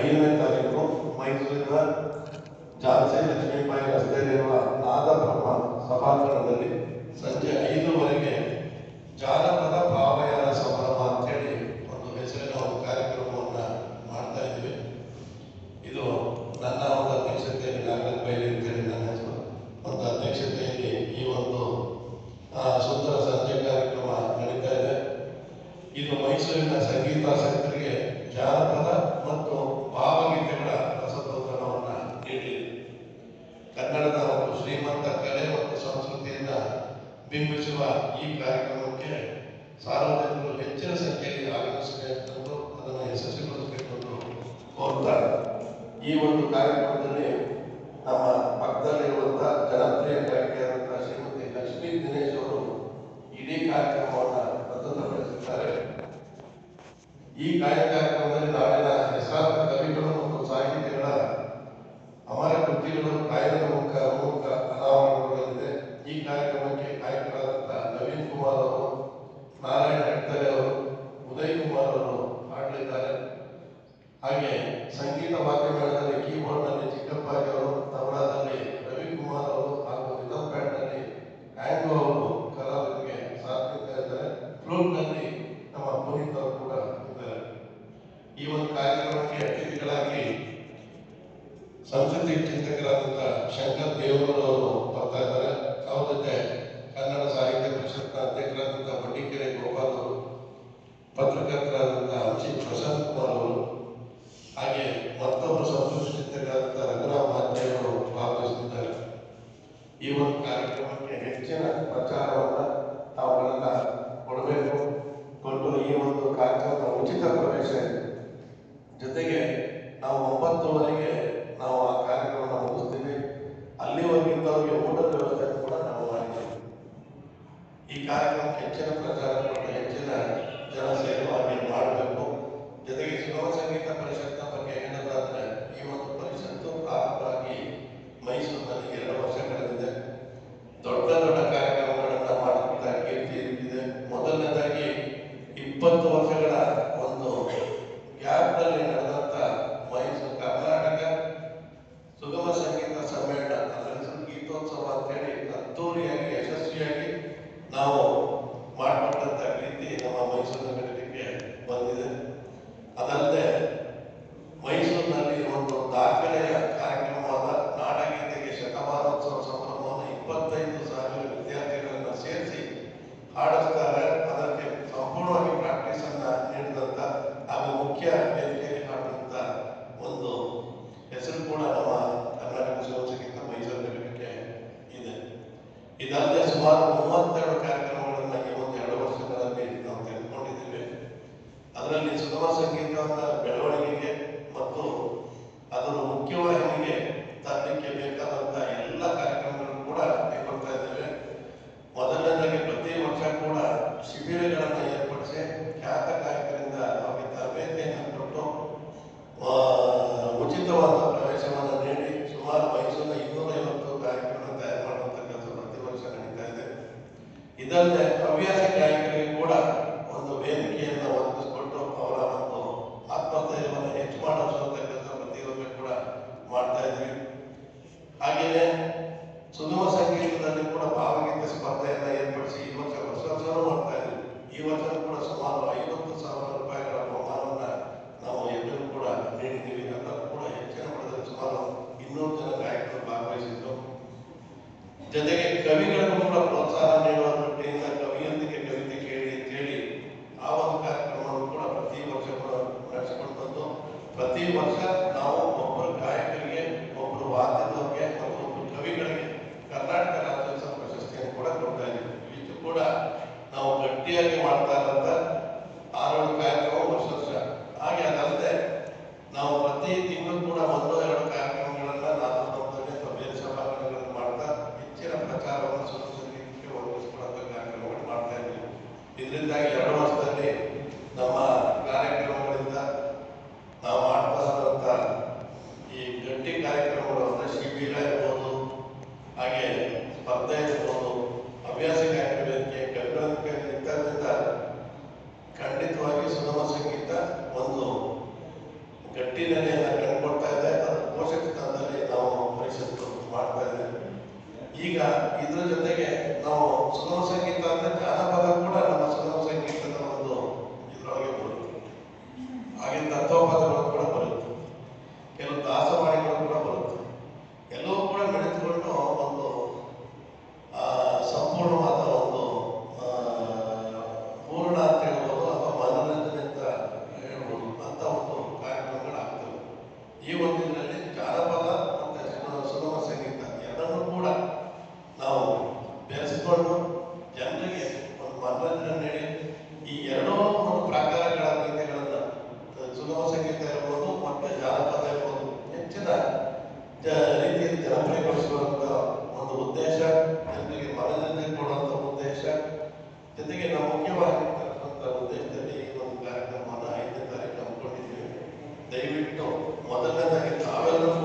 ಐದನೇ ತಾರೀಕು ಮೈಸೂರಿನ ಝಾನ್ಸಿ ಲಕ್ಷ್ಮೀಬಾಯಿ ರಸ್ತೆಯಲ್ಲಿರುವ ನಾದಬ್ರಹ್ಮ ಸಭಾಂಗಣದಲ್ಲಿ ಸಂಜೆ ಐದುವರೆಗೆ ಜಾನಪದ ಭಾವಯಾನ ಸಮಾರಂಭ ಅಂತೇಳಿ ಒಂದು ಹೆಸರಿನ ಒಂದು ಕಾರ್ಯಕ್ರಮವನ್ನು ಮಾಡ್ತಾ ಇದ್ದೀವಿ. ಇದು ನನ್ನ ಒಂದು ಅಧ್ಯಕ್ಷತೆಯಲ್ಲಿ ನಾಗರಾಜ್ ಅಂತೇಳಿ ನನ್ನ ಹೆಸರು. ಒಂದು ಅಧ್ಯಕ್ಷತೆಯಲ್ಲಿ ಈ ಒಂದು ಸುಂದರ ಸಂಜೆ ಕಾರ್ಯಕ್ರಮ ನಡೀತಾ ಇದೆ. ಇದು ಮೈಸೂರಿನ ಸಂಗೀತಾಸಕ್ತರಿಗೆ ಜಾನಪದ ಮತ್ತು ಭಾವಗೀತೆಗಳ ರಸದೌತಣವನ್ನು ನೀಡಿದೆ ಕನ್ನಡದ ಒಂದು ಶ್ರೀಮಂತ ಕಲೆ ಮತ್ತು ಸಂಸ್ಕೃತಿಯನ್ನ ಬಿಂಬಿಸುವ ಈ ಕಾರ್ಯಕ್ರಮಕ್ಕೆ ಸಾರ್ವಜನಿಕರು ಹೆಚ್ಚಿನ ಸಂಖ್ಯೆಯಲ್ಲಿ ಆಗಮಿಸಬೇಕೆಂದು ಅದನ್ನು ಯಶಸ್ವಿಗೊಳಿಸಬೇಕೆಂದು ಕೋರ್ತಾರೆ ಈ ಒಂದು ಕಾರ್ಯಕ್ರಮದಲ್ಲಿ ನಮ್ಮ ಪಕ್ಕದಲ್ಲಿರುವಂತಹ ಜನಪ್ರಿಯ ಗಾಯಕಿಯಾದಂತಹ ಶ್ರೀಮತಿ ಲಕ್ಷ್ಮೀ ದಿನೇಶ್ ಅವರು ಇಡೀ ಕಾರ್ಯಕ್ರಮವನ್ನು ಪ್ರಸ್ತುತಪಡಿಸಿದ್ದಾರೆ. ಈ ಕಾರ್ಯಕ್ರಮದಲ್ಲಿ ನಾಡಿನ ಹೆಸರಾಂತ ಕವಿಗಳು ಮತ್ತು ಸಾಹಿತಿಗಳ ಅಮರ ಕೃತಿಗಳು ಗಾಯನದ ಮೂಲಕ ಮೂಲಕ ಅನಾವರಣಗೊಳ್ಳಲಿದೆ ಈ ಕಾರ್ಯಕ್ರಮಕ್ಕೆ ಗಾಯಕರಾದಂತಹ ನವೀನ್ ಕುಮಾರ್ ಅವರು ನಾರಾಯಣ ಹೆಗ್ಡೆ ಅವರು ಉದಯ್ ಕುಮಾರ್ ಅವರು ಹಾಡಲಿದ್ದಾರೆ ಹಾಗೆ ಸಂಗೀತ ವಾದ್ಯಮೇಳದಲ್ಲಿ ಕೀಬೋರ್ಡ್ನಲ್ಲಿ ಚಿಕ್ಕಪ್ಪಾಜಿ ಅವರು ತಬಲಾದಲ್ಲಿ ರವಿಕುಮಾರ್ ಅವರು ಹಾಗೂ ರಿದಮ್ ಬ್ಯಾಂಡ್ನಲ್ಲಿ ಆಂಗೋ ಅವರು ಕಲಾವಿದರಿಗೆ ಸಾಥ್ ನೀಡ್ತಾ ಫ್ಲೂಟ್ನಲ್ಲಿ ನಮ್ಮ ಪುನೀತ್ ಅವರು ಕೂಡ ಇದ್ದಾರೆ. ಈ ಒಂದು ಕಾರ್ಯಕ್ರಮಕ್ಕೆ ಅತಿಥಿಗಳಾಗಿ ಸಂಸ್ಕೃತಿ ಚಿಂತಕರಾದಂಥ ಶಂಕರ್ ಅವರು ಬರ್ತಾ ಇದ್ದಾರೆ. ಅವ್ರ ಜೊತೆ ಕನ್ನಡ ಸಾಹಿತ್ಯ ಪರಿಷತ್ನ ಅಧ್ಯಕ್ಷರಾದಂಥ ಬಂಡಿಕೆರೆ ಗೋಪಾಲ್ ಅವರು, ಪತ್ರಕರ್ತರಾದಂಥ ಅಂಶಿ ಪ್ರಶಾಂತ್ ಕುಮಾರ್ ಅವರು ಹಾಗೆ ಮತ್ತೊಬ್ಬರು ಚಿಂತಕರಾದಂತಹ ರಘುರಾಮ್ ಮಾಧ್ಯ ಭಾಗವಹಿಸಿದ್ದಾರೆ. ಈ ಒಂದು ಕಾರ್ಯಕ್ರಮಕ್ಕೆ ಹೆಚ್ಚಿನ ಪ್ರಚಾರವನ್ನ ತಾವುಗಳೆಲ್ಲ ಕೊಡಬೇಕು. ಕೊಟ್ಟು ಈ ಒಂದು ಕಾರ್ಯಕ್ರಮದ ಉಚಿತ ಪ್ರವೇಶ ಇದೆ. ಜೊತೆಗೆ ನಾವು ಒಂಬತ್ತುವರೆಗೆ ನಾವು ಆ ಕಾರ್ಯಕ್ರಮ ಮುಗಿಸ್ತೀವಿ. ಅಲ್ಲಿವರೆಗಿದ್ದವರಿಗೆ ಊಟದ ವ್ಯವಸ್ಥೆ ಕೂಡ ನಾವು ಮಾಡಿದ್ದೀವಿ. ಈ ಕಾರ್ಯಕ್ರಮಕ್ಕೆ ಹೆಚ್ಚಿನ ಪ್ರಚಾರ ಹೆಚ್ಚಿನ ಜನ ಸೇರುವ ಹಾಗೆ ಮಾಡಬೇಕು ಜೊತೆಗೆ ಸುಗಮ ಸಂಗೀತ ಪರಿಷತ್ನ ಬಗ್ಗೆ ಹೇಳೋದಾದ್ರೆ ಈ ಒಂದು ಪರಿಷತ್ತು ಪ್ರಾರಂಭವಾಗಿ ಮೈಸೂರಿನಲ್ಲಿ ಎರಡು ವರ್ಷ ಕಳೆದಿದೆ ದೊಡ್ಡ ದೊಡ್ಡ ಕಾರ್ಯಕ್ರಮಗಳನ್ನ ಮಾಡುತ್ತಾ ಕೀರ್ತಿ ಇದೆ ಮೊದಲನೇದಾಗಿ ಇಪ್ಪತ್ತು ವರ್ಷಗಳ ಒಂದು ಗ್ಯಾಪ್ನಲ್ಲಿ ನಡೆದಂತ ಮೈಸೂರು ಕರ್ನಾಟಕ ಸುಗಮ ಸಂಗೀತ ಸಮ್ಮೇಳನ ಅದರ ಹೆಸರು ಗೀತೋತ್ಸವ ಅಂತೇಳಿ ಅದ್ದೂರಿಯಾಗಿ ಯಶಸ್ವಿಯಾಗಿ ನಾವು ಮಾಡಿಕೊಟ್ಟಂತ ರೀತಿ ನಮ್ಮ ಮೈಸೂರಿನ ಘಟನೆಗೆ ಬಂದಿದೆ ಅದಲ್ಲದೆ ಮೈಸೂರಿನಲ್ಲಿ ಒಂದು ದಾಖಲೆಯ ಕಾರ್ಯಕ್ರಮವಾದ ನಾಡಗೀತೆಗೆ ಶತಮಾನೋತ್ಸವ ಸಂಭ್ರಮವನ್ನು ಇಪ್ಪತ್ತೈದು ಸಾವಿರ ವಿದ್ಯಾರ್ಥಿಗಳನ್ನು ಸೇರಿಸಿ ಹಾಡಿಸ್ತಾರೆ ಅದಕ್ಕೆ ಸಂಪೂರ್ಣವಾಗಿ ಪ್ರಾಕ್ಟೀಸ್ ಅನ್ನ ನೀಡಿದಂತ ಹಾಗೂ ಮುಖ್ಯ ವೇದಿಕೆಯಲ್ಲಿ ಹಾಡಿದಂತ ಒಂದು ಹೆಸರು ಕೂಡ ನಮ್ಮ ಕರ್ನಾಟಕ ಸಂಘಕ್ಕಿಂತ ಮೈಸೂರು ಘಟಕಕ್ಕೆ ಇದೆ ಇದಲ್ಲದೆ ಸುಮಾರು ಮೂವತ್ತೆರಡು ಕಾರ್ಯಕ್ರಮಗಳನ್ನು ಎರಡು ವರ್ಷಗಳಲ್ಲಿ ನಾವು ತೆಗೆದುಕೊಂಡಿದ್ದೇವೆ. ಅದರಲ್ಲಿ ಸುಗಮ ಸಂಗೀತದ ಬೆಳವಣಿಗೆಗೆ ಮತ್ತು ಅದನ್ನು ಮುಖ್ಯವಾಹಿನಿಗೆ ತರಲಿಕ್ಕೆ ಬೇಕಾದಂತಹ ಎಲ್ಲ ಕಾರ್ಯಕ್ರಮಗಳನ್ನು ಕೂಡ ಕೈಗೊಳ್ತಾ ಇದ್ದೇವೆ ಮೊದಲನೇದಾಗಿ ಪ್ರತಿ ವರ್ಷ ಕೂಡ ಶಿಬಿರಗಳನ್ನು ಏರ್ಪಡಿಸಿ ಖ್ಯಾತ ಗಾಯಕರಿಂದ ಅವರಿಗೆ ತರಬೇತಿಯನ್ನು ಕೊಟ್ಟು ಆ, ಉಚಿತವಾದ ಪ್ರವೇಶವನ್ನು ನೀಡಿ ಸುಮಾರು ಮೈಸೂರಿನ ಇನ್ನೂರೈವತ್ತು ಗಾಯಕರನ್ನು ತಯಾರು ಮಾಡುವಂಥ ಕೆಲಸ ಪ್ರತಿ ವರ್ಷ ನಡೀತಾ ಇದೆ ಇದಲ್ಲದೆ ಹವ್ಯಾಸ ಗಾಯಕರಿಗೆ ಕೂಡ ಒಂದು ವೇದಿಕೆಯನ್ನು ಒದಗಿಸಿಕೊಟ್ಟು ಅವರ ಒಂದು ಆತ್ಮಸ್ಥೈರ್ಯವನ್ನು ಹೆಚ್ಚು ಮಾಡಿಸುವಂತ ಕೆಲಸ ಪ್ರತಿ ವರ್ಷ ಕೂಡ ಮಾಡ್ತಾ ಇದ್ವಿ ಹಾಗೆಯೇ ಸುಗಮ ಸಂಗೀತದಲ್ಲಿ ಕೂಡ ಭಾವಗೀತೆ ಸ್ಪರ್ಧೆಯನ್ನು ಏರ್ಪಡಿಸಿ ಈ ವರ್ಷ ಹೊಸ ವರ್ಷನೂ ಮಾಡ್ತಾ ಇದ್ವಿ ಈ ವರ್ಷ ಕೂಡ ಸುಮಾರು ಐವತ್ತು ಸಾವಿರ ರೂಪಾಯಿಗಳ ಬಹುಮಾನವನ್ನ ನಾವು ಎಲ್ಲರೂ ಕೂಡ ನೀಡಿದ್ದೀವಿ ಎಲ್ಲರೂ ಕೂಡ ಹೆಚ್ಚಿನ ಮಟ್ಟದಲ್ಲಿ ಸುಮಾರು ಇನ್ನೂರು ಜನ ಗಾಯಕರು ಭಾಗವಹಿಸಿದ್ದು ಜೊತೆಗೆ ಕೂಡ ಪ್ರೋತ್ಸಾಹ ನೀಡುವ ದೃಷ್ಟಿಯಿಂದ ಕವಿಯೊಂದಿಗೆ ಕವಿತೆ ಕೇಳಿ ಅಂತೇಳಿ ಆ ಒಂದು ಕಾರ್ಯಕ್ರಮವನ್ನು ಕೂಡ ಪ್ರತಿ ವರ್ಷ ಕೂಡ ನಡೆಸಿಕೊಂಡು ಪ್ರತಿ ವರ್ಷ ನಾವು ಒಬ್ಬರು ಗಾಯಕರಿಗೆ, ಒಬ್ಬರು ವಾದ್ಯದವರಿಗೆ ಮತ್ತು ಒಬ್ಬರು ಕವಿಗಳಿಗೆ ಕರ್ನಾಟಕ ರಾಜ್ಯೋತ್ಸವ ಪ್ರಶಸ್ತಿಯನ್ನು ಕೂಡ ಕೊಡ್ತಾ ಇದ್ದೀವಿ. ಇದು ಕೂಡ ನಾವು ಗಟ್ಟಿಯಾಗಿ ಮಾಡ್ತಾ ಇರೋಂಥ ಆರೇಳು ಕಾರ್ಯಕ್ರಮ ವರ್ಷ ವರ್ಷ. ಹಾಗೆ ಅದಲ್ಲದೆ ನಾವು ಪ್ರತಿ ತಿಂಗಳು ಕೂಡ ಒಂದು, ಎರಡು ಕಾರ್ಯಕ್ರಮಗಳನ್ನ ಇದರಿಂದಾಗಿ ಎರಡು ವರ್ಷದಲ್ಲಿ ನಮ್ಮ ಕಾರ್ಯಕ್ರಮಗಳಿಂದ ನಾವು ಮಾಡ್ತಾ ಇರುವಂಥ ಈ ಗಟ್ಟಿ ಕಾರ್ಯಕ್ರಮಗಳು ಅಂದರೆ ಶಿಬಿರ ಇರ್ಬೋದು, ಹಾಗೆ ಸ್ಪರ್ಧೆ ಇರ್ಬೋದು, ಹವ್ಯಾಸ ಕಾರ್ಯಕ್ರಮಕ್ಕೆ ಕೈಗೊಳ್ಳೋದಕ್ಕೆ ಇದ್ದರಿಂದ ಖಂಡಿತವಾಗಿ ಸುಗಮ ಸಂಗೀತ ಒಂದು ಗಟ್ಟಿ ನೆಲೆಯನ್ನು ಕಂಡುಕೊಳ್ತಾ ಇದೆ. ಪೋಷಕ ಪೋಷಕತನದಲ್ಲಿ ನಾವು ಪರಿಷತ್ತು ಮಾಡ್ತಾ ಇದ್ದೇವೆ. ಈಗ ಇದರ ಜೊತೆಗೆ ನಾವು ಸುಗಮ ಸಂಗೀತ ಕೊಡುವಂತ ಒಂದು ಉದ್ದೇಶ, ಜೊತೆಗೆ ಮನದಲ್ಲಿ ಕೊಡುವಂತ ಉದ್ದೇಶ, ಜೊತೆಗೆ ನಾವು ಮುಖ್ಯವಾಗಿರ್ತಕ್ಕಂಥ ಉದ್ದೇಶದಲ್ಲಿ ಒಂದು ಕಾರ್ಯಕ್ರಮವನ್ನು ಐದನೇ ತಾರೀಕು ದಯವಿಟ್ಟು ಮೊದಲನೇದಾಗಿ ತಾವೆಲ್ಲರೂ